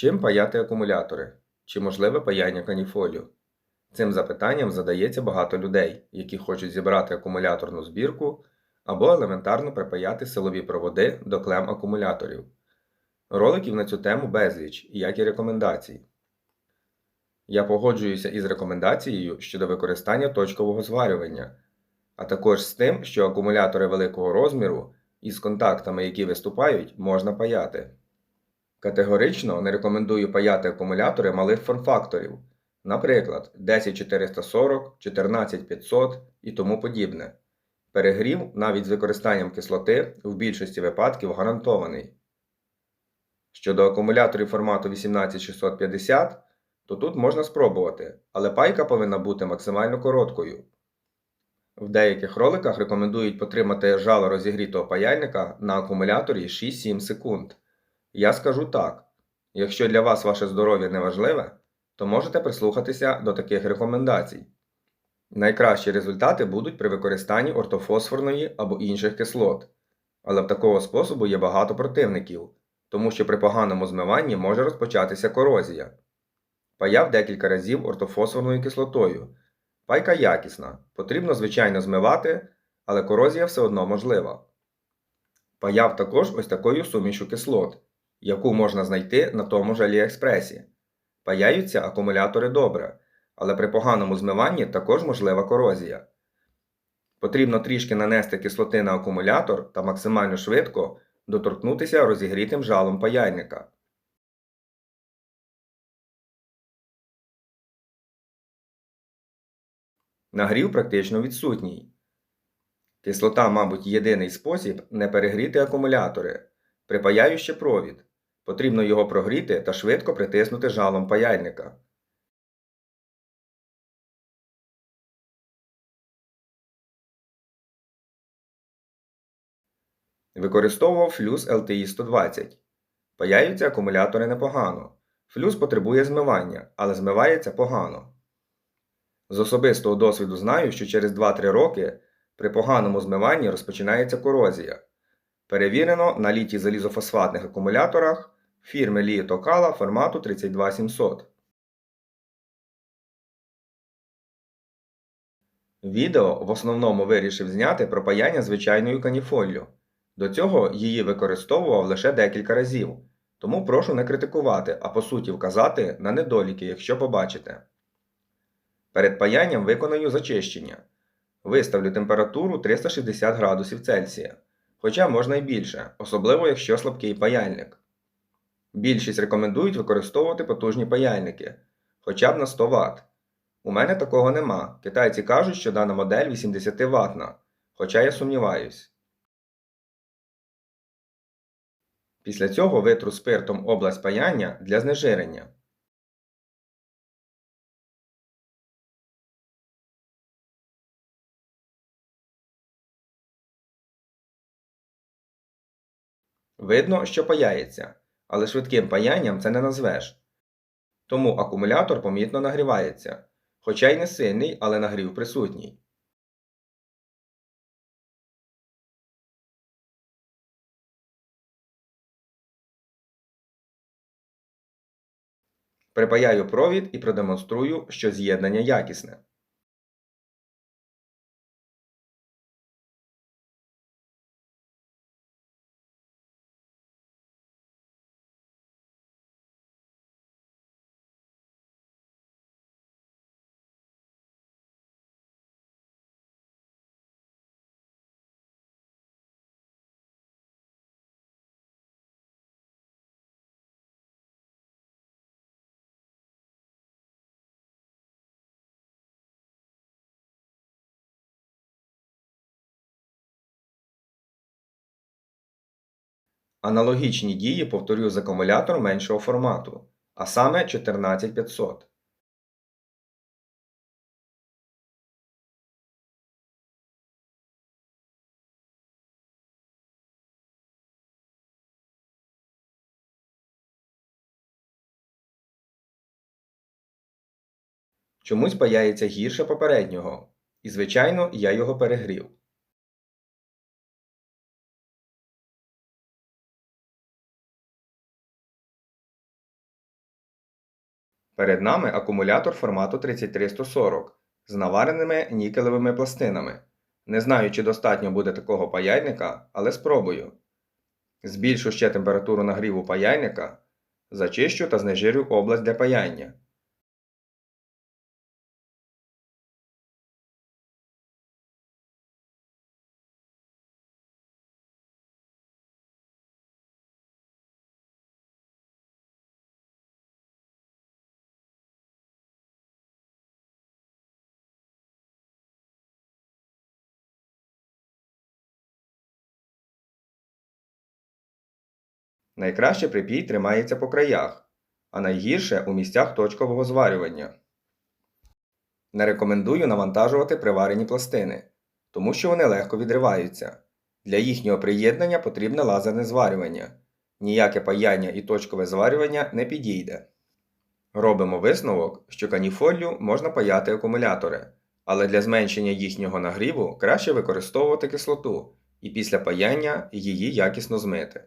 Чим паяти акумулятори? Чи можливе паяння каніфолію? Цим запитанням задається багато людей, які хочуть зібрати акумуляторну збірку або елементарно припаяти силові проводи до клем акумуляторів. Роликів на цю тему безліч, як і рекомендацій. Я погоджуюся із рекомендацією щодо використання точкового зварювання, а також з тим, що акумулятори великого розміру із контактами, які виступають, можна паяти. Категорично не рекомендую паяти акумулятори малих форм-факторів, наприклад, 10440, 14500 і тому подібне. Перегрів навіть з використанням кислоти в більшості випадків гарантований. Щодо акумуляторів формату 18650, то тут можна спробувати, але пайка повинна бути максимально короткою. В деяких роликах рекомендують потримати жало розігрітого паяльника на акумуляторі 6-7 секунд. Я скажу так: якщо для вас ваше здоров'я не важливе, то можете прислухатися до таких рекомендацій. Найкращі результати будуть при використанні ортофосфорної або інших кислот, але в такого способу є багато противників, тому що при поганому змиванні може розпочатися корозія. Паяв декілька разів ортофосфорною кислотою. Пайка якісна, потрібно звичайно змивати, але корозія все одно можлива. Паяв також ось такою сумішу кислот, яку можна знайти на тому ж Аліекспресі. Паяються акумулятори добре, але при поганому змиванні також можлива корозія. Потрібно трішки нанести кислоти на акумулятор та максимально швидко доторкнутися розігрітим жалом паяльника. Нагрів практично відсутній. Кислота, мабуть, єдиний спосіб не перегріти акумулятори. Припаяю ще провід. Потрібно його прогріти та швидко притиснути жалом паяльника. Використовував флюс LTI 120. Паяються акумулятори непогано. Флюс потребує змивання, але змивається погано. З особистого досвіду знаю, що через 2-3 роки при поганому змиванні розпочинається корозія. Перевірено на літій залізофосфатних акумуляторах фірми Лії Токала формату 32700. Відео в основному вирішив зняти про паяння звичайною каніфоллю. До цього її використовував лише декілька разів, тому прошу не критикувати, а по суті вказати на недоліки, якщо побачите. Перед паянням виконую зачищення. Виставлю температуру 360 градусів Цельсія, хоча можна й більше, особливо якщо слабкий паяльник. Більшість рекомендують використовувати потужні паяльники, хоча б на 100 Вт. У мене такого нема. Китайці кажуть, що дана модель 80 ватна, хоча я сумніваюсь. Після цього витру спиртом область паяння для знежирення. Видно, що паяється, але швидким паянням це не назвеш. Тому акумулятор помітно нагрівається, хоча й не сильний, але нагрів присутній. Припаяю провід і продемонструю, що з'єднання якісне. Аналогічні дії повторюю з акумулятором меншого формату, а саме 14500. Чомусь паяється гірше попереднього, і, звичайно, я його перегрів. Перед нами акумулятор формату 33140 з навареними нікелевими пластинами. Не знаю, чи достатньо буде такого паяльника, але спробую. Збільшу ще температуру нагріву паяльника, зачищу та знежирю область для паяння. Найкраще припій тримається по краях, а найгірше у місцях точкового зварювання. Не рекомендую навантажувати приварені пластини, тому що вони легко відриваються. Для їхнього приєднання потрібне лазерне зварювання. Ніяке паяння і точкове зварювання не підійде. Робимо висновок, що каніфоллю можна паяти акумулятори, але для зменшення їхнього нагріву краще використовувати кислоту і після паяння її якісно змити.